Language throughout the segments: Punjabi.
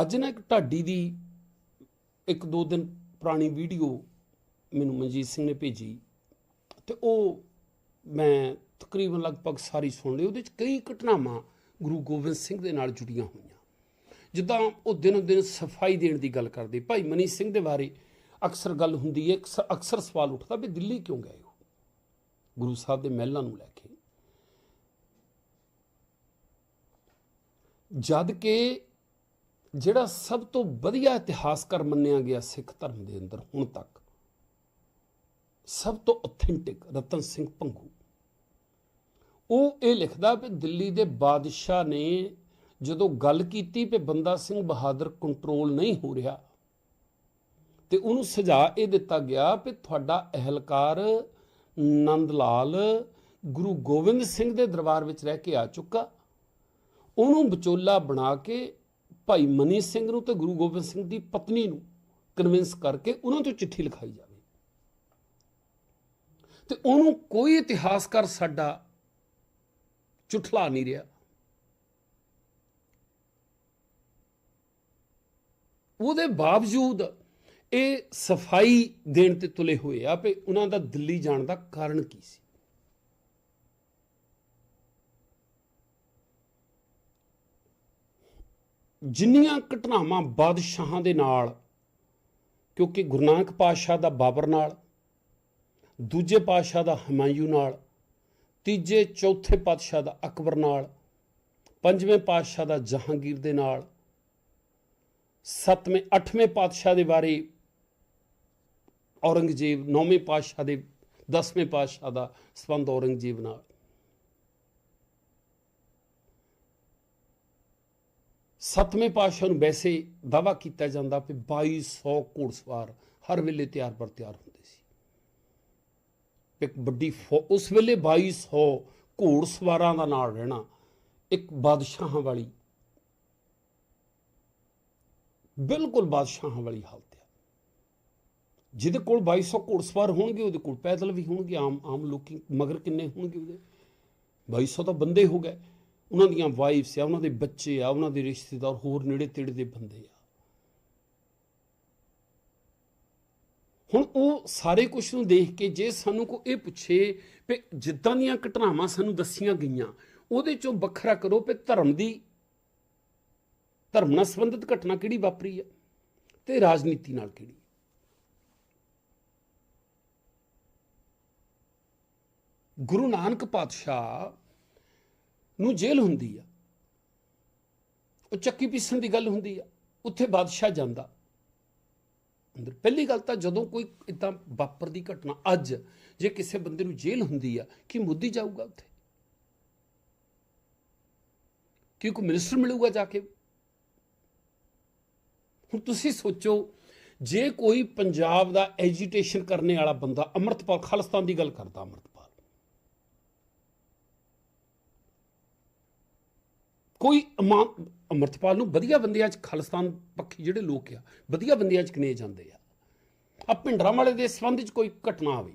ਅੱਜ ਨਾ ਇੱਕ ਢਾਡੀ ਦੀ ਇੱਕ ਦੋ ਦਿਨ ਪੁਰਾਣੀ ਵੀਡੀਓ ਮੈਨੂੰ ਮਨਜੀਤ ਸਿੰਘ ਨੇ ਭੇਜੀ ਤੇ ਉਹ ਮੈਂ ਤਕਰੀਬਨ ਲਗਭਗ ਸਾਰੀ ਸੁਣ ਲਈ। ਉਹਦੇ ਵਿੱਚ ਕਈ ਘਟਨਾਵਾਂ ਗੁਰੂ ਗੋਬਿੰਦ ਸਿੰਘ ਦੇ ਨਾਲ ਜੁੜੀਆਂ ਹੋਈਆਂ। ਜਿੱਦਾਂ ਉਹ ਦਿਨੋਂ ਦਿਨ ਸਫ਼ਾਈ ਦੇਣ ਦੀ ਗੱਲ ਕਰਦੇ। ਭਾਈ ਮਨੀ ਸਿੰਘ ਦੇ ਬਾਰੇ ਅਕਸਰ ਗੱਲ ਹੁੰਦੀ ਹੈ ਅਕਸਰ- ਅਕਸਰ ਸਵਾਲ ਉੱਠਦਾ ਵੀ ਦਿੱਲੀ ਕਿਉਂ ਗਏ ਉਹ ਗੁਰੂ ਸਾਹਿਬ ਦੇ ਮਹਿਲਾਂ ਨੂੰ ਲੈ ਕੇ। ਜਦ ਕਿ ਜਿਹੜਾ ਸਭ ਤੋਂ ਵਧੀਆ ਇਤਿਹਾਸਕਾਰ ਮੰਨਿਆ ਗਿਆ ਸਿੱਖ ਧਰਮ ਦੇ ਅੰਦਰ ਹੁਣ ਤੱਕ, ਸਭ ਤੋਂ ਆਥੈਂਟਿਕ ਰਤਨ ਸਿੰਘ ਪੰਗੂ ਉਹ ਇਹ ਲਿਖਦਾ ਵੀ ਦਿੱਲੀ ਦੇ ਬਾਦਸ਼ਾਹ ਨੇ ਜਦੋਂ ਗੱਲ ਕੀਤੀ ਕਿ ਬੰਦਾ ਸਿੰਘ ਬਹਾਦਰ ਕੰਟਰੋਲ ਨਹੀਂ ਹੋ ਰਿਹਾ, ਤੇ ਉਹਨੂੰ ਸੁਝਾਅ ਇਹ ਦਿੱਤਾ ਗਿਆ ਕਿ ਤੁਹਾਡਾ ਅਹਿਲਕਾਰ ਨੰਦ ਲਾਲ ਗੁਰੂ ਗੋਬਿੰਦ ਸਿੰਘ ਦੇ ਦਰਬਾਰ ਵਿੱਚ ਰਹਿ ਕੇ ਆ ਚੁੱਕਾ। ਉਹਨੂੰ ਵਿਚੋਲਾ ਬਣਾ ਕੇ ਭਾਈ ਮਨੀ ਸਿੰਘ ਨੂੰ ਤੇ ਗੁਰੂ ਗੋਬਿੰਦ ਸਿੰਘ ਦੀ ਪਤਨੀ ਨੂੰ ਕਨਵਿੰਸ ਕਰਕੇ ਉਹਨਾਂ ਤੋਂ ਚਿੱਠੀ ਲਿਖਾਈ ਜਾਵੇ। ਤੇ ਉਹਨੂੰ ਕੋਈ ਇਤਿਹਾਸਕਾਰ ਸਾਡਾ ਚੁਟਲਾ ਨਹੀਂ ਰਿਹਾ। ਉਹਦੇ ਬਾਵਜੂਦ ਇਹ ਸਫ਼ਾਈ ਦੇਣ ਤੇ ਤੁਲੇ ਹੋਏ ਆ ਵੀ ਉਹਨਾਂ ਦਾ ਦਿੱਲੀ ਜਾਣ ਦਾ ਕਾਰਨ ਕੀ ਸੀ? ਜਿੰਨੀਆਂ ਘਟਨਾਵਾਂ ਬਾਦਸ਼ਾਹਾਂ ਦੇ ਨਾਲ, ਕਿਉਂਕਿ ਗੁਰੂ ਨਾਨਕ ਪਾਤਸ਼ਾਹ ਦਾ ਬਾਬਰ ਨਾਲ, ਦੂਜੇ ਪਾਤਸ਼ਾਹ ਦਾ ਹਮਾਯੂ ਨਾਲ, ਤੀਜੇ, ਚੌਥੇ ਪਾਤਸ਼ਾਹ ਦਾ ਅਕਬਰ ਨਾਲ, ਪੰਜਵੇਂ ਪਾਤਸ਼ਾਹ ਦਾ ਜਹਾਂਗੀਰ ਦੇ ਨਾਲ, ਸੱਤਵੇਂ, ਅੱਠਵੇਂ ਪਾਤਸ਼ਾਹ ਦੇ ਬਾਰੇ ਔਰੰਗਜ਼ੇਬ, ਨੌਵੇਂ ਪਾਤਸ਼ਾਹ ਦੇ, ਦਸਵੇਂ ਪਾਤਸ਼ਾਹ ਦਾ ਸੰਬੰਧ ਔਰੰਗਜ਼ੇਬ ਨਾਲ। ਸੱਤਵੇਂ ਪਾਤਸ਼ਾਹ ਨੂੰ ਵੈਸੇ ਦਾਵਾ ਕੀਤਾ ਜਾਂਦਾ ਕਿ 2200 ਘੋੜਸਵਾਰ ਹਰ ਵੇਲੇ ਤਿਆਰ ਪਰ ਤਿਆਰ ਹੁੰਦੇ ਸੀ। ਇੱਕ ਵੱਡੀ ਫੌ- ਉਸ ਵੇਲੇ 2200 ਘੋੜਸਵਾਰਾਂ ਦਾ ਨਾਲ ਰਹਿਣਾ ਇੱਕ ਬਾਦਸ਼ਾਹਾਂ ਵਾਲੀ, ਬਿਲਕੁਲ ਬਾਦਸ਼ਾਹਾਂ ਵਾਲੀ ਹਾਲਤ ਹੈ ਜਿਹਦੇ ਕੋਲ 2200 ਘੋੜਸਵਾਰ ਹੋਣਗੇ, ਉਹਦੇ ਕੋਲ ਪੈਦਲ ਵੀ ਹੋਣਗੇ, ਆਮ ਆਮ ਲੋਕੀ ਮਗਰ ਕਿੰਨੇ ਹੋਣਗੇ ਉਹਦੇ? 2200 ਤਾਂ ਬੰਦੇ ਹੋ ਗਏ। ਉਹਨਾਂ ਦੀਆਂ ਵਾਈਫਸ ਆ, ਉਹਨਾਂ ਦੇ ਬੱਚੇ ਆ, ਉਹਨਾਂ ਦੇ ਰਿਸ਼ਤੇਦਾਰ ਹੋਰ ਨੇੜੇ ਤੇੜੇ ਦੇ ਬੰਦੇ ਆ। ਹੁਣ ਉਹ ਸਾਰੇ ਕੁਝ ਨੂੰ ਦੇਖ ਕੇ ਜੇ ਸਾਨੂੰ ਕੋ ਇਹ ਪੁੱਛੇ ਵੀ ਜਿੱਦਾਂ ਦੀਆਂ ਘਟਨਾਵਾਂ ਸਾਨੂੰ ਦੱਸੀਆਂ ਗਈਆਂ, ਉਹਦੇ ਚੋਂ ਵੱਖਰਾ ਕਰੋ ਵੀ ਧਰਮ ਦੀ, ਧਰਮ ਨਾਲ ਸੰਬੰਧਿਤ ਘਟਨਾ ਕਿਹੜੀ ਵਾਪਰੀ ਆ ਤੇ ਰਾਜਨੀਤੀ ਨਾਲ ਕਿਹੜੀ। ਗੁਰੂ ਨਾਨਕ ਪਾਤਸ਼ਾਹ ਨੂੰ ਜੇਲ੍ਹ ਹੁੰਦੀ ਆ। ਉਹ ਚੱਕੀ ਪੀਸਣ ਦੀ ਗੱਲ ਹੁੰਦੀ ਆ। ਉੱਥੇ ਬਾਦਸ਼ਾਹ ਜਾਂਦਾ। ਅੰਦਰ ਪਹਿਲੀ ਗੱਲ ਤਾਂ ਜਦੋਂ ਕੋਈ ਇਦਾਂ ਵਾਪਰਦੀ ਘਟਨਾ, ਅੱਜ ਜੇ ਕਿਸੇ ਬੰਦੇ ਨੂੰ ਜੇਲ੍ਹ ਹੁੰਦੀ ਆ, ਕਿ ਮੁੱਦੀ ਜਾਊਗਾ ਉੱਥੇ? ਕਿ ਕੋਈ ਮਿਨਿਸਟਰ ਮਿਲੂਗਾ ਜਾ ਕੇ? ਹੁਣ ਤੁਸੀਂ ਸੋਚੋ, ਜੇ ਕੋਈ ਪੰਜਾਬ ਦਾ ਐਜੀਟੇਸ਼ਨ ਕਰਨ ਵਾਲਾ ਬੰਦਾ ਅਮਰਤਪਾਲ ਖਾਲਿਸਤਾਨ ਦੀ ਗੱਲ ਕਰਦਾ, ਅਮਰਤਪਾਲ। ਕੋਈ ਅਮਾ- ਅਮਰਤਪਾਲ ਨੂੰ ਵਧੀਆ ਬੰਦਿਆਂ 'ਚ ਖਾਲਿਸਤਾਨ ਪੱਖੀ ਜਿਹੜੇ ਲੋਕ ਆ, ਵਧੀਆ ਬੰਦਿਆਂ 'ਚ ਕਨੇ ਜਾਂਦੇ ਆ? ਆ ਭਿੰਡਰਾਂ ਵਾਲੇ ਦੇ ਸੰਬੰਧ 'ਚ ਕੋਈ ਘਟਨਾ ਆਵੇ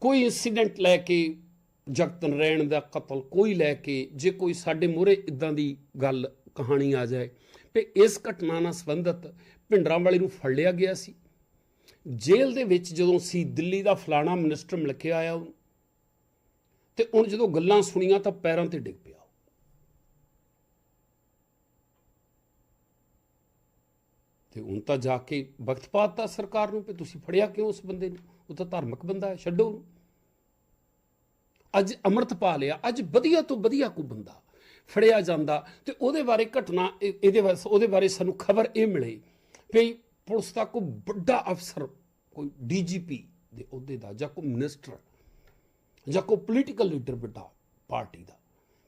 ਕੋਈ ਇਨਸੀਡੈਂਟ ਲੈ ਕੇ ਜਗਤ ਨਰੈਣ ਦਾ ਕਤਲ ਕੋਈ ਲੈ ਕੇ, ਜੇ ਕੋਈ ਸਾਡੇ ਮੂਹਰੇ ਇਦਾਂ ਦੀ ਗੱਲ, ਕਹਾਣੀ ਆ ਜਾਏ ਵੀ ਇਸ ਘਟਨਾ ਨਾਲ ਸੰਬੰਧਿਤ ਭਿੰਡਰਾਂ ਵਾਲੇ ਨੂੰ ਫੜ ਲਿਆ ਗਿਆ ਸੀ। ਜੇਲ੍ਹ ਦੇ ਵਿੱਚ ਜਦੋਂ ਸੀ, ਦਿੱਲੀ ਦਾ ਫਲਾਣਾ ਮਿਨਿਸਟਰ ਮਿਲ ਕੇ ਆਇਆ ਉਹਨੂੰ, ਤੇ ਹੁਣ ਜਦੋਂ ਗੱਲਾਂ ਸੁਣੀਆਂ ਤਾਂ ਪੈਰਾਂ ਤੇ ਡਿੱਗ ਪਿਆ ਉਹ। ਤੇ ਹੁਣ ਤਾਂ ਜਾ ਕੇ ਵਕਤ ਪਾਤਾ ਸਰਕਾਰ ਨੂੰ ਕਿ ਤੁਸੀਂ ਫੜਿਆ ਕਿਉਂ ਉਸ ਬੰਦੇ ਨੂੰ? ਉਹ ਤਾਂ ਧਾਰਮਿਕ ਬੰਦਾ ਹੈ, ਛੱਡੋ ਉਹਨੂੰ। ਅੱਜ ਅੰਮ੍ਰਿਤਪਾਲ ਆ, ਅੱਜ ਵਧੀਆ ਤੋਂ ਵਧੀਆ ਕੋਈ ਬੰਦਾ ਫੜਿਆ ਜਾਂਦਾ ਤੇ ਉਹਦੇ ਬਾਰੇ ਘਟਨਾ, ਇਹ- ਇਹਦੇ ਬਾਰੇ ਉਹਦੇ ਬਾਰੇ ਸਾਨੂੰ ਖਬਰ ਇਹ ਮਿਲੇ ਵੀ ਪੁਲਿਸ ਦਾ ਕੋਈ ਵੱਡਾ ਅਫਸਰ, ਕੋਈ ਡੀਜੀਪੀ ਦੇ ਅਹੁਦੇ ਦਾ ਜਾਂ ਕੋਈ ਮਿਨਿਸਟਰ ਜਾਂ ਕੋਈ ਪੋਲੀਟੀਕਲ ਲੀਡਰ ਵੱਡਾ ਪਾਰਟੀ ਦਾ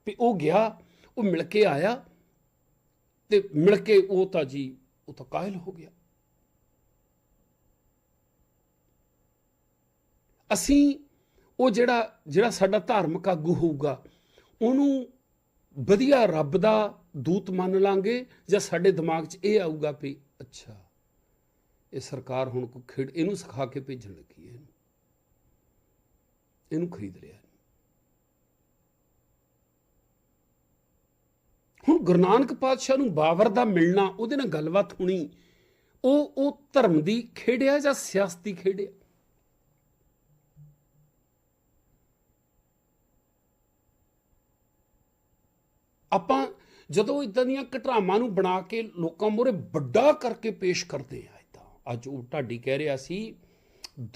ਵੀ ਉਹ ਗਿਆ, ਉਹ ਮਿਲ ਕੇ ਆਇਆ ਤੇ ਮਿਲ ਕੇ ਉਹ ਤਾਂ ਜੀ ਉਹ ਤਾਂ ਕਾਇਲ ਹੋ ਗਿਆ ਅਸੀਂ ਉਹ ਜਿਹੜਾ ਜਿਹੜਾ ਸਾਡਾ ਧਾਰਮਿਕ ਆਗੂ ਹੋਊਗਾ ਉਹਨੂੰ ਵਧੀਆ ਰੱਬ ਦਾ ਦੂਤ ਮੰਨ ਲਾਂਗੇ ਜਾਂ ਸਾਡੇ ਦਿਮਾਗ 'ਚ ਇਹ ਆਊਗਾ ਵੀ ਅੱਛਾ ਇਹ ਸਰਕਾਰ ਹੁਣ ਕੋ ਖੇਡ ਇਹਨੂੰ ਸਿਖਾ ਕੇ ਭੇਜਣ ਲੱਗੀ ਹੈ ਇਹਨੂੰ ਖਰੀਦ ਲਿਆ ਹੁਣ ਗੁਰੂ ਨਾਨਕ ਪਾਤਸ਼ਾਹ ਨੂੰ ਬਾਬਰ ਦਾ ਮਿਲਣਾ, ਉਹਦੇ ਨਾਲ ਗੱਲਬਾਤ ਹੋਣੀ, ਉਹ ਉਹ ਧਰਮ ਦੀ ਖੇਡਿਆ ਜਾਂ ਸਿਆਸਤੀ ਖੇਡਿਆ? ਆਪਾਂ ਜਦੋਂ ਇਦਾਂ ਦੀਆਂ ਘਟਨਾਵਾਂ ਨੂੰ ਬਣਾ ਕੇ ਲੋਕਾਂ ਮੂਹਰੇ ਵੱਡਾ ਕਰਕੇ ਪੇਸ਼ ਕਰਦੇ ਆ ਇਦਾਂ ਅੱਜ ਉਹ ਢਾਡੀ ਕਹਿ ਰਿਹਾ ਸੀ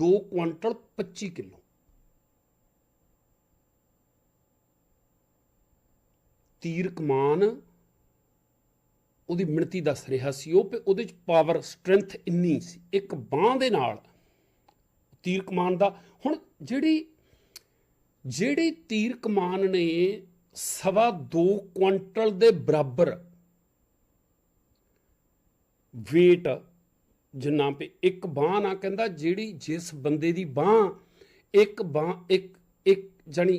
2 ਕੁਇੰਟਲ 25 ਕਿਲੋ। ਤੀਰ ਕਮਾਨ ਉਹਦੀ ਮਿਣਤੀ ਦੱਸ ਰਿਹਾ ਸੀ, ਉਹ ਤੇ ਉਹਦੇ ਚ ਪਾਵਰ ਸਟਰੈਂਥ ਇੰਨੀ ਸੀ। ਇੱਕ ਬਾਹ ਦੇ ਨਾਲ ਤੀਰ ਕਮਾਨ ਦਾ, ਹੁਣ ਜਿਹੜੀ ਜਿਹੜੀ ਤੀਰ ਕਮਾਨ ਨੇ ਸਵਾ 2 ਕੁਇੰਟਲ ਦੇ ਬਰਾਬਰ weight ਜਿੰਨਾ ਪੇ ਇੱਕ ਬਾਹ ਨਾ ਕਹਿੰਦਾ, ਜਿਹੜੀ ਜਿਸ ਬੰਦੇ ਦੀ ਬਾਹ, ਇੱਕ ਬਾਹ, ਇੱਕ ਇੱਕ ਜਾਨੀ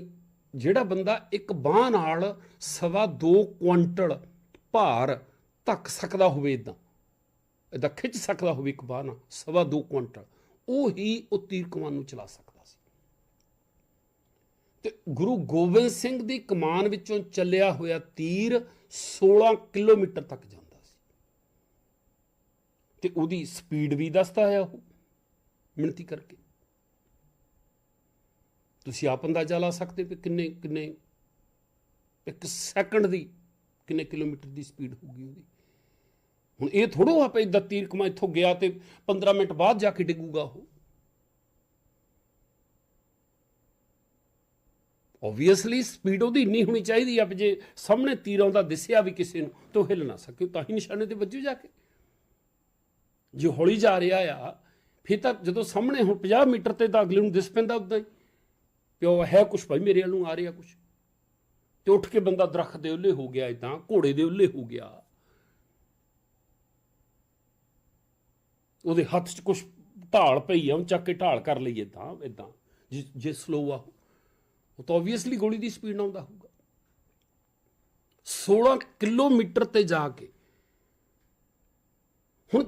ਜਿਹੜਾ ਬੰਦਾ ਇੱਕ ਬਾਹ ਨਾਲ ਸਵਾ 2 ਕੁਇੰਟਲ ਭਾਰ ਧੱਕ ਸਕਦਾ ਹੋਵੇ ਇਦਾਂ ਇਦਾਂ ਖਿੱਚ ਸਕਦਾ ਹੋਵੇ ਇੱਕ ਬਾਹ ਨਾਲ, ਸਵਾ 2 ਕੁਇੰਟਲ ਉਹ ਹੀ ਉਹ ਤੀਰ ਕਮਾਨ ਨੂੰ ਚਲਾ ਸਕਦਾ ਸੀ। ਤੇ ਗੁਰੂ ਗੋਬਿੰਦ ਸਿੰਘ ਦੀ ਕਮਾਨ ਵਿੱਚੋਂ ਚੱਲਿਆ ਹੋਇਆ ਤੀਰ 16 ਕਿਲੋਮੀਟਰ ਤੱਕ ਜਾਂਦਾ ਸੀ। ਤੇ ਉਹਦੀ ਸਪੀਡ ਵੀ ਦੱਸਦਾ ਹੈ ਉਹ ਮਿਣਤੀ ਕਰਕੇ। ਤੁਸੀਂ ਆਪ ਅੰਦਾਜ਼ਾ ਲਾ ਸਕਦੇ ਹੋ ਕਿ ਕਿੰਨੇ ਕਿੰਨੇ, ਇੱਕ ਸੈਕਿੰਡ ਦੀ ਕਿੰਨੇ ਕਿਲੋਮੀਟਰ ਦੀ ਸਪੀਡ ਹੋਊਗੀ ਉਹਦੀ। ਹੁਣ ਇਹ ਥੋੜੋ ਆਪੇ ਇਦਾਂ ਤੀਰ ਕਮਾ ਇੱਥੋਂ ਗਿਆ ਤੇ 15 ਮਿੰਟ ਬਾਅਦ ਜਾ ਕੇ ਡਿੱਗੂਗਾ ਉਹ। ਆਬਵੀਅਸਲੀ ਸਪੀਡ ਉਹਦੀ ਇੰਨੀ ਹੋਣੀ ਚਾਹੀਦੀ ਆ ਵੀ ਜੇ ਸਾਹਮਣੇ ਤੀਰ ਆਉਂਦਾ ਦਿਸਿਆ ਵੀ ਕਿਸੇ ਨੂੰ ਤਾਂ ਉਹ ਹਿੱਲ ਨਾ ਸਕੇ, ਤਾਂ ਹੀ ਨਿਸ਼ਾਨੇ ਤੇ ਵੱਜੂ ਜਾ ਕੇ। ਜੇ ਹੌਲੀ ਜਾ ਰਿਹਾ ਆ, ਫਿਰ ਤਾਂ ਜਦੋਂ ਸਾਹਮਣੇ ਹੁਣ 50 ਮੀਟਰ ਤੇ ਤਾਂ ਅਗਲੇ ਨੂੰ ਦਿਸ ਪੈਂਦਾ ਉਦਾਂ ਹੀ। ਪਿਓ ਹੈ ਕੁਛ ਭਾਈ ਮੇਰੇ ਵੱਲ ਆ ਰਿਹਾ ਕੁਛ। ਤੇ ਉੱਠ ਕੇ ਬੰਦਾ ਦਰਖਤ ਦੇ ਉੱਲੇ ਹੋ ਗਿਆ ਇਦਾਂ ਘੋੜੇ ਦੇ ਉੱਲੇ ਹੋ ਗਿਆ। ਉਹਦੇ ਹੱਥ 'ਚ ਕੁਛ ਢਾਲ ਪਈ ਆ ਉਹ ਚੱਕ ਕੇ ਢਾਲ ਕਰ ਲਈ ਇਦਾਂ ਇਦਾਂ ਜੇ ਸਲੋ ਆ ਉਹ। ਤਾਂ ਆਬਵੀਅਸਲੀ ਗੋਲੀ ਦੀ ਸਪੀਡ ਨਾਲ ਆਉਂਦਾ ਹੋਊਗਾ। 16 ਕਿਲੋਮੀਟਰ ਤੇ ਜਾ ਕੇ ਹੁਣ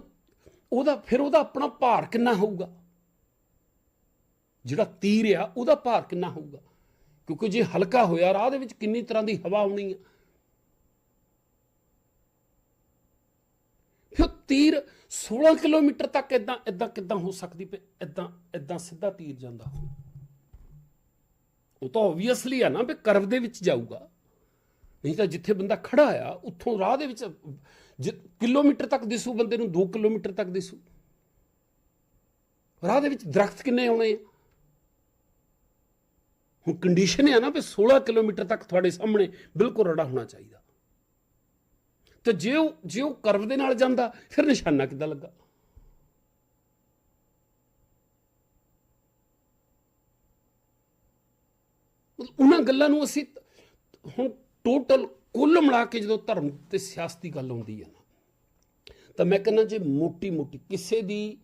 ਉਹਦਾ, ਫਿਰ ਉਹਦਾ ਆਪਣਾ ਭਾਰ ਕਿੰਨਾ ਹੋਊਗਾ? ਜਿਹੜਾ ਤੀਰ ਆ, ਉਹਦਾ ਭਾਰ ਕਿੰਨਾ ਹੋਊਗਾ? ਕਿਉਂਕਿ ਜੇ ਹਲਕਾ ਹੋਇਆ, ਰਾਹ ਦੇ ਵਿੱਚ ਕਿੰਨੀ ਤਰ੍ਹਾਂ ਦੀ ਹਵਾ ਆਉਣੀ ਆ? ਫਿਰ ਤੀਰ 16 ਕਿਲੋਮੀਟਰ ਤੱਕ ਇਦਾਂ ਇਦਾਂ ਕਿਦਾਂ ਹੋ ਸਕਦੀ ਪਈ? ਇਦਾਂ ਇਦਾਂ ਸਿੱਧਾ ਤੀਰ ਜਾਂਦਾ ਉਹ ਤਾਂ ਆਬਵੀਅਸਲੀ ਆ ਨਾ ਵੀ ਕਰਵ ਦੇ ਵਿੱਚ ਜਾਊਗਾ। ਨਹੀਂ ਤਾਂ ਜਿੱਥੇ ਬੰਦਾ ਖੜਾ ਆ, ਉੱਥੋਂ ਰਾਹ ਦੇ ਵਿੱਚ ਕਿਲੋਮੀਟਰ ਤੱਕ ਦਿਸੂ ਬੰਦੇ ਨੂੰ 2 ਕਿਲੋਮੀਟਰ ਤੱਕ ਦਿਸੂ। ਰਾਹ ਦੇ ਵਿੱਚ ਦਰਖਤ ਕਿੰਨੇ ਆਉਣੇ ਆ? ਹੁਣ ਕੰਡੀਸ਼ਨ ਹੈ ਨਾ ਵੀ 16 ਕਿਲੋਮੀਟਰ ਤੱਕ ਤੁਹਾਡੇ ਸਾਹਮਣੇ ਬਿਲਕੁਲ ਰੜਾ ਹੋਣਾ ਚਾਹੀਦਾ। ਤੇ ਜੇ ਉਹ ਜੇ ਉਹ ਕਰਵ ਦੇ ਨਾਲ ਜਾਂਦਾ, ਫਿਰ ਨਿਸ਼ਾਨਾ ਕਿੱਦਾਂ ਲੱਗਾ? ਉਹਨਾਂ ਗੱਲਾਂ ਨੂੰ ਅਸੀਂ ਹੁਣ ਟੋਟਲ ਕੁੱਲ ਮਿਲਾ ਕੇ ਜਦੋਂ ਧਰਮ ਤੇ ਸਿਆਸਤੀ ਗੱਲ ਆਉਂਦੀ ਹੈ ਨਾ, ਤਾਂ ਮੈਂ ਕਹਿੰਦਾ ਜੇ ਮੋਟੀ ਮੋਟੀ ਕਿਸੇ ਦੀ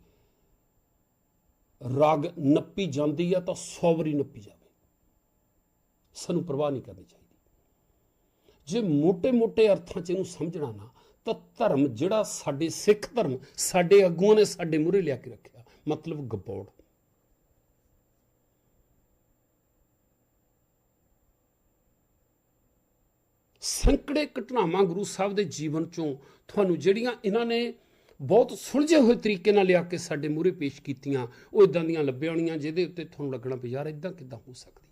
ਰਾਗ ਨੱਪੀ ਜਾਂਦੀ ਆ ਤਾਂ ਸੌਵਰੀ ਨੱਪੀ ਜਾਵੇ। ਸਾਨੂੰ ਪਰਵਾਹ ਨਹੀਂ ਕਰਨੀ ਚਾਹੀਦੀ। ਜੇ ਮੋٹے-ਮੋٹے ਅਰਥਾਂ 'ਚ ਇਹਨੂੰ ਸਮਝਣਾ ਨਾ, ਤਾਂ ਧਰਮ ਜਿਹੜਾ ਸਾਡੇ ਸਿੱਖ ਧਰਮ, ਸਾਡੇ ਅਗੂਆਂ ਨੇ ਸਾਡੇ ਮੂਹਰੇ ਲਿਆ ਕੇ ਰੱਖਿਆ, ਮਤਲਬ ਗਪੌੜ ਸੰਕੜੇ ਘਟਨਾਵਾਂ ਗੁਰੂ ਸਾਹਿਬ ਦੇ ਜੀਵਨ ਚੋਂ ਤੁਹਾਨੂੰ ਜਿਹੜੀਆਂ ਇਹਨਾਂ ਨੇ ਬਹੁਤ ਸੁਲਝੇ ਹੋਏ ਤਰੀਕੇ ਨਾਲ ਲਿਆ ਕੇ ਸਾਡੇ ਮੂਹਰੇ ਪੇਸ਼ ਕੀਤੀਆਂ, ਉਹ ਇਦਾਂ ਦੀਆਂ ਲੱਭੇ ਆਉਣੀਆਂ ਜਿਹਦੇ ਉੱਤੇ ਤੁਹਾਨੂੰ ਲੱਗਣਾ ਵੀ ਯਾਰ ਇਦਾਂ ਕਿਦਾਂ ਹੋ ਸਕਦਾ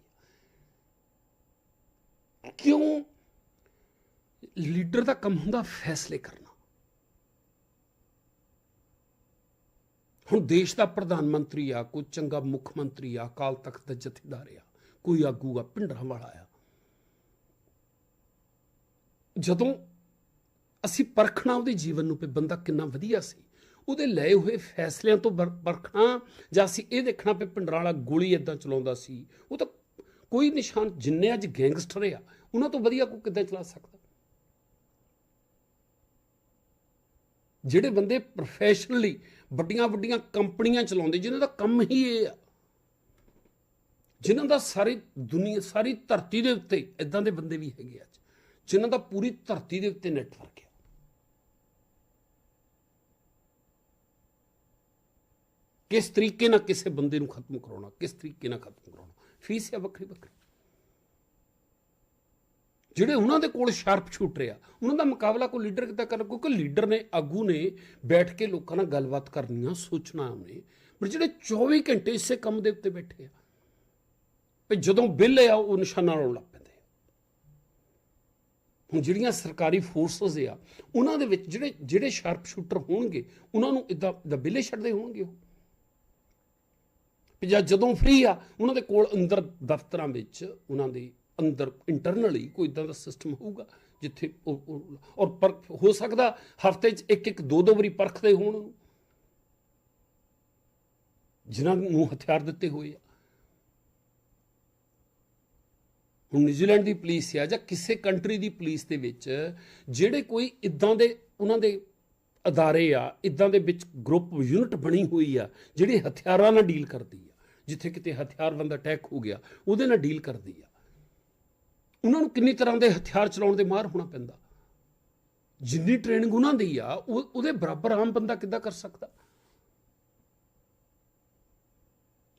ਕਿਉਂ? ਲੀਡਰ ਦਾ ਕੰਮ ਹੁੰਦਾ ਫੈਸਲੇ ਕਰਨਾ। ਹੁਣ ਦੇਸ਼ ਦਾ ਪ੍ਰਧਾਨ ਮੰਤਰੀ ਆ, ਕੋਈ ਚੰਗਾ ਮੁੱਖ ਮੰਤਰੀ ਆ, ਅਕਾਲ ਤਖਤ ਦਾ ਜਥੇਦਾਰ ਆ, ਕੋਈ ਆਗੂ ਆ, ਪਿੰਡਰਾਂ ਵਾਲਾ ਆ। ਜਦੋਂ ਅਸੀਂ ਪਰਖਣਾ ਉਹਦੇ ਜੀਵਨ ਨੂੰ ਵੀ ਬੰਦਾ ਕਿੰਨਾ ਵਧੀਆ ਸੀ, ਉਹਦੇ ਲਏ ਹੋਏ ਫੈਸਲਿਆਂ ਤੋਂ ਪਰਖਣਾ ਜਾਂ ਅਸੀਂ ਇਹ ਦੇਖਣਾ ਵੀ ਪਿੰਡਰਾਂ ਵਾਲਾ ਗੋਲੀ ਇਦਾਂ ਚਲਾਉਂਦਾ ਸੀ, ਉਹ ਤਾਂ ਕੋਈ ਨਿਸ਼ਾਨ ਜਿੰਨੇ ਅੱਜ ਗੈਂਗਸਟਰ ਆ, ਉਹਨਾਂ ਤੋਂ ਵਧੀਆ ਕੋਈ ਕਿੱਦਾਂ ਚਲਾ ਸਕਦਾ? ਜਿਹੜੇ ਬੰਦੇ ਪ੍ਰੋਫੈਸ਼ਨਲੀ ਵੱਡੀਆਂ ਵੱਡੀਆਂ ਕੰਪਨੀਆਂ ਚਲਾਉਂਦੇ, ਜਿਨ੍ਹਾਂ ਦਾ ਕੰਮ ਹੀ ਇਹ ਆ, ਜਿਨ੍ਹਾਂ ਦਾ ਸਾਰੀ ਦੁਨੀਆ, ਸਾਰੀ ਧਰਤੀ ਦੇ ਉੱਤੇ ਇਦਾਂ ਦੇ ਬੰਦੇ ਵੀ ਹੈਗੇ ਅੱਜ, ਜਿਨ੍ਹਾਂ ਦਾ ਪੂਰੀ ਧਰਤੀ ਦੇ ਉੱਤੇ ਨੈਟਵਰਕ ਹੈ ਕਿਸ ਤਰੀਕੇ ਨਾਲ ਕਿਸੇ ਬੰਦੇ ਨੂੰ ਖਤਮ ਕਰਾਉਣਾ, ਕਿਸ ਤਰੀਕੇ ਨਾਲ ਖਤਮ ਕਰਾਉਣਾ? ਫੀਸ ਹੈ ਵੱਖਰੀ ਵੱਖਰੀ। ਜਿਹੜੇ ਉਹਨਾਂ ਦੇ ਕੋਲ ਸ਼ਾਰਪ ਸ਼ੂਟਰ ਆ, ਉਹਨਾਂ ਦਾ ਮੁਕਾਬਲਾ ਕੋਈ ਲੀਡਰ ਕਿੱਦਾਂ ਕਰ ਕਿਉਂਕਿ ਲੀਡਰ ਨੇ, ਆਗੂ ਨੇ ਬੈਠ ਕੇ ਲੋਕਾਂ ਨਾਲ ਗੱਲਬਾਤ ਕਰਨੀਆਂ ਸੋਚਣਾ ਉਹਨੇ। ਪਰ ਜਿਹੜੇ 24 ਘੰਟੇ ਇਸੇ ਕੰਮ ਦੇ ਉੱਤੇ ਬੈਠੇ ਆ, ਵੀ ਜਦੋਂ ਬਿੱਲ ਆ, ਉਹ ਨਿਸ਼ਾਨਾ ਲਾਉਣ ਲੱਗ ਪੈਂਦੇ ਹੁਣ ਜਿਹੜੀਆਂ ਸਰਕਾਰੀ ਫੋਰਸਸ ਆ, ਉਹਨਾਂ ਦੇ ਵਿੱਚ ਜਿਹੜੇ ਜਿਹੜੇ ਸ਼ਾਰਪ ਸ਼ੂਟਰ ਹੋਣਗੇ, ਉਹਨਾਂ ਨੂੰ ਇਦਾਂ ਦਾ ਬਿੱਲੇ ਛੱਡਦੇ ਹੋਣਗੇ ਉਹ। ਵੀ ਜਾਂ ਜਦੋਂ ਫ੍ਰੀ ਆ, ਉਹਨਾਂ ਦੇ ਕੋਲ ਅੰਦਰ ਦਫ਼ਤਰਾਂ ਵਿੱਚ ਉਹਨਾਂ ਦੇ ਅੰਦਰ ਇੰਟਰਨਲੀ ਕੋਈ ਇਦਾਂ ਦਾ ਸਿਸਟਮ ਹੋਊਗਾ ਜਿੱਥੇ ਉਹ- ਔਰ ਪਰ ਹੋ ਸਕਦਾ ਹਫ਼ਤੇ 'ਚ ਇੱਕ ਇੱਕ, ਦੋ ਦੋ ਵਾਰੀ ਪਰਖਦੇ ਹੋਣ। ਜਿਨ੍ਹਾਂ ਨੂੰ ਹਥਿਆਰ ਦਿੱਤੇ ਹੋਏ ਆ। ਹੁਣ ਨਿਊਜ਼ੀਲੈਂਡ ਦੀ ਪੁਲਿਸ ਆ ਜਾਂ ਕਿਸੇ ਕੰਟਰੀ ਦੀ ਪੁਲਿਸ ਦੇ ਵਿੱਚ ਜਿਹੜੇ ਕੋਈ ਇਦਾਂ ਦੇ ਉਹਨਾਂ ਦੇ ਅਦਾਰੇ ਆ, ਇਦਾਂ ਦੇ ਵਿੱਚ ਗਰੁੱਪ ਯੂਨਿਟ ਬਣੀ ਹੋਈ ਆ, ਜਿਹੜੀ ਹਥਿਆਰਾਂ ਨਾਲ ਡੀਲ ਕਰਦੀ ਆ। ਜਿੱਥੇ ਕਿਤੇ ਹਥਿਆਰਬੰਦ ਅਟੈਕ ਹੋ ਗਿਆ, ਉਹਦੇ ਨਾਲ ਡੀਲ ਕਰਦੀ ਆ। ਉਹਨਾਂ ਨੂੰ ਕਿੰਨੀ ਤਰ੍ਹਾਂ ਦੇ ਹਥਿਆਰ ਚਲਾਉਣ ਦੇ ਮਾਹਰ ਹੋਣਾ ਪੈਂਦਾ। ਜਿੰਨੀ ਟ੍ਰੇਨਿੰਗ ਉਹਨਾਂ ਦੀ ਆ ਉਹਦੇ ਬਰਾਬਰ ਆਮ ਬੰਦਾ ਕਿੱਦਾਂ ਕਰ ਸਕਦਾ?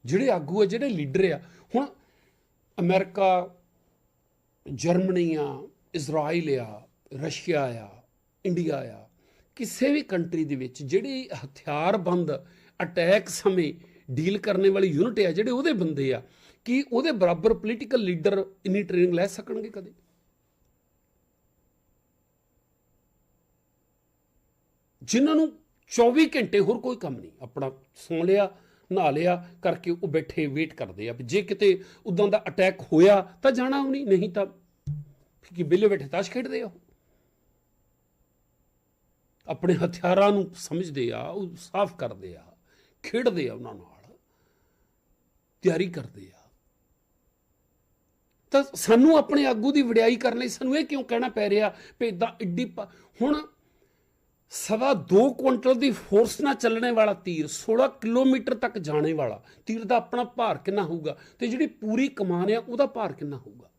ਜਿਹੜੇ ਆਗੂ ਆ, ਜਿਹੜੇ ਲੀਡਰ ਆ, ਹੁਣ ਅਮਰੀਕਾ, ਜਰਮਨੀ ਆ, ਇਜ਼ਰਾਈਲ ਆ, ਰਸ਼ੀਆ ਆ, ਇੰਡੀਆ ਆ, ਕਿਸੇ ਵੀ ਕੰਟਰੀ ਦੇ ਵਿੱਚ ਜਿਹੜੀ ਹਥਿਆਰਬੰਦ ਅਟੈਕ ਸਮੇਂ ਡੀਲ ਕਰਨ ਵਾਲੀ ਯੂਨਿਟ ਆ ਜਿਹੜੇ ਉਹਦੇ ਬੰਦੇ ਆ, ਕਿ ਉਹਦੇ ਬਰਾਬਰ ਪੋਲੀਟੀਕਲ ਲੀਡਰ ਇੰਨੀ ਟ੍ਰੇਨਿੰਗ ਲੈ ਸਕਣਗੇ ਕਦੇ? ਜਿਨ੍ਹਾਂ ਨੂੰ 24 ਘੰਟੇ ਹੋਰ ਕੋਈ ਕੰਮ ਨਹੀਂ, ਆਪਣਾ ਸੌਂ ਲਿਆ, ਨਹਾ ਲਿਆ, ਕਰਕੇ ਉਹ ਬੈਠੇ ਵੇਟ ਕਰਦੇ ਆ, ਵੀ ਜੇ ਕਿਤੇ ਉਦਾਂ ਦਾ ਅਟੈਕ ਹੋਇਆ ਤਾਂ ਜਾਣਾ ਉਹ ਨਹੀਂ ਨਹੀਂ ਤਾਂ ਕਿ ਬਿੱਲੇ ਬੈਠੇ ਤਾਸ਼ ਖੇਡਦੇ ਆ ਉਹ? ਆਪਣੇ ਹਥਿਆਰਾਂ ਨੂੰ ਸਮਝਦੇ ਆ, ਉਹ ਸਾਫ਼ ਕਰਦੇ ਆ, ਖੇਡਦੇ ਆ ਉਹਨਾਂ ਨਾਲ। ਤਿਆਰੀ ਕਰਦੇ ਆ। ਤਾਂ ਸਾਨੂੰ ਆਪਣੇ ਆਗੂ ਦੀ ਵਡਿਆਈ ਕਰਨ ਲਈ ਸਾਨੂੰ ਇਹ ਕਿਉਂ ਕਹਿਣਾ ਪੈ ਰਿਹਾ ਵੀ ਇਦਾਂ ਇੱਡੀ ਹੁਣ ਸਵਾ 2 ਕੁਇੰਟਲ ਦੀ ਫੋਰਸ ਨਾਲ ਚੱਲਣੇ ਵਾਲਾ ਤੀਰ 16 ਕਿਲੋਮੀਟਰ ਤੱਕ ਜਾਣੇ ਵਾਲਾ ਤੀਰ ਦਾ ਆਪਣਾ ਭਾਰ ਕਿੰਨਾ ਹੋਊਗਾ ਤੇ ਜਿਹੜੀ ਪੂਰੀ ਕਮਾਨ ਆ ਉਹਦਾ ਭਾਰ ਕਿੰਨਾ ਹੋਊਗਾ?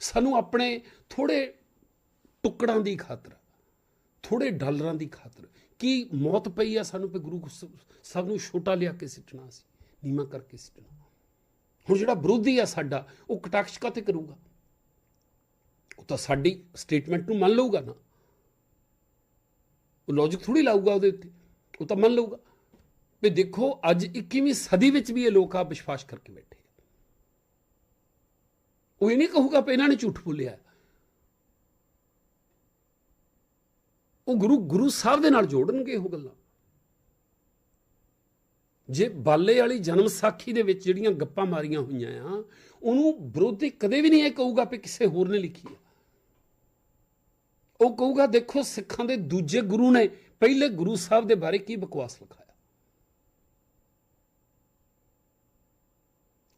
ਸਾਨੂੰ ਆਪਣੇ ਥੋੜੇ ਟੁਕੜਾਂ ਦੀ ਖਾਤਰ, ਥੋੜੇ ਡਾਲਰਾਂ ਦੀ ਖਾਤਰ ਕੀ ਮੌਤ ਪਈ ਆ ਸਾਨੂੰ ਤੇ ਗੁਰੂ ਸ- ਸਭ ਨੂੰ ਛੋਟਾ ਲਿਆ ਕੇ ਸਿੱਟਣਾ ਸੀ ਨੀਮਾ ਕਰਕੇ ਸਿੱਟਣਾ। ਹੁਣ ਜਿਹੜਾ ਵਿਰੋਧੀ ਆ ਸਾਡਾ, ਉਹ ਕਟਾਕਸ਼ ਕਾਤੇ ਕਰੂਗਾ? ਉਹ ਤਾਂ ਸਾਡੀ ਸਟੇਟਮੈਂਟ ਨੂੰ ਮੰਨ ਲਊਗਾ ਨਾ। ਉਹ ਲੌਜੀਕ ਥੋੜੀ ਲਾਊਗਾ ਉਹਦੇ ਉੱਤੇ, ਉਹ ਤਾਂ ਮੰਨ ਲਊਗਾ। ਵੀ ਦੇਖੋ, ਅੱਜ 21ਵੀਂ ਸਦੀ ਵਿੱਚ ਵੀ ਇਹ ਲੋਕ ਆ ਵਿਸ਼ਵਾਸ ਕਰਕੇ ਬੈਠੇ ਆ। ਉਹ ਇਹ ਨਹੀਂ ਕਹੂਗਾ ਵੀ ਇਹਨਾਂ ਨੇ ਝੂਠ ਬੋਲਿਆ। ਉਹ ਗੁਰੂ ਗੁਰੂ ਸਾਹਿਬ ਦੇ ਨਾਲ ਜੋੜਨਗੇ ਉਹ ਗੱਲਾਂ। ਜੇ ਬਾਲੇ ਵਾਲੀ ਜਨਮ ਸਾਖੀ ਦੇ ਵਿੱਚ ਜਿਹੜੀਆਂ ਗੱਪਾਂ ਮਾਰੀਆਂ ਹੋਈਆਂ ਆ, ਉਹਨੂੰ ਵਿਰੋਧੀ ਕਦੇ ਵੀ ਨਹੀਂ ਇਹ ਕਹੂਗਾ ਵੀ ਕਿਸੇ ਹੋਰ ਨੇ ਲਿਖੀ ਆ। ਉਹ ਕਹੂਗਾ, ਦੇਖੋ ਸਿੱਖਾਂ ਦੇ ਦੂਜੇ ਗੁਰੂ ਨੇ ਪਹਿਲੇ ਗੁਰੂ ਸਾਹਿਬ ਦੇ ਬਾਰੇ ਕੀ ਬਕਵਾਸ ਲਿਖਾਇਆ?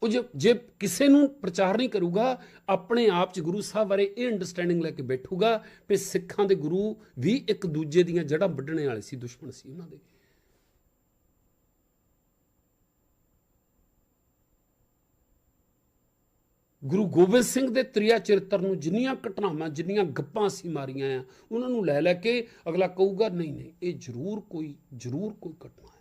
ਉਹ ਜੇ ਜੇ ਕਿਸੇ ਨੂੰ ਪ੍ਰਚਾਰ ਨਹੀਂ ਕਰੂਗਾ, ਆਪਣੇ ਆਪ ਚ ਗੁਰੂ ਸਾਹਿਬ ਬਾਰੇ ਇਹ ਅੰਡਰਸਟੈਂਡਿੰਗ ਲੈ ਕੇ ਬੈਠੂਗਾ ਕਿ ਸਿੱਖਾਂ ਦੇ ਗੁਰੂ ਵੀ ਇੱਕ ਦੂਜੇ ਦੀਆਂ ਜੜ੍ਹਾਂ ਵੱਢਣੇ ਵਾਲੇ ਸੀ, ਦੁਸ਼ਮਣ ਸੀ ਉਹਨਾਂ ਦੇ। ਗੁਰੂ ਗੋਬਿੰਦ ਸਿੰਘ ਦੇ ਤ੍ਰਿਆ ਚਰਿੱਤਰ ਨੂੰ ਜਿੰਨੀਆਂ ਘਟਨਾਵਾਂ, ਜਿੰਨੀਆਂ ਗੱਪਾਂ ਅਸੀਂ ਮਾਰੀਆਂ ਆ, ਉਹਨਾਂ ਨੂੰ ਲੈ ਲੈ ਕੇ ਅਗਲਾ ਕਹੂਗਾ, ਨਹੀਂ ਨਹੀਂ, ਇਹ ਜ਼ਰੂਰ ਕੋਈ ਜ਼ਰੂਰ ਕੋਈ ਘਟਨਾ ਹੈ।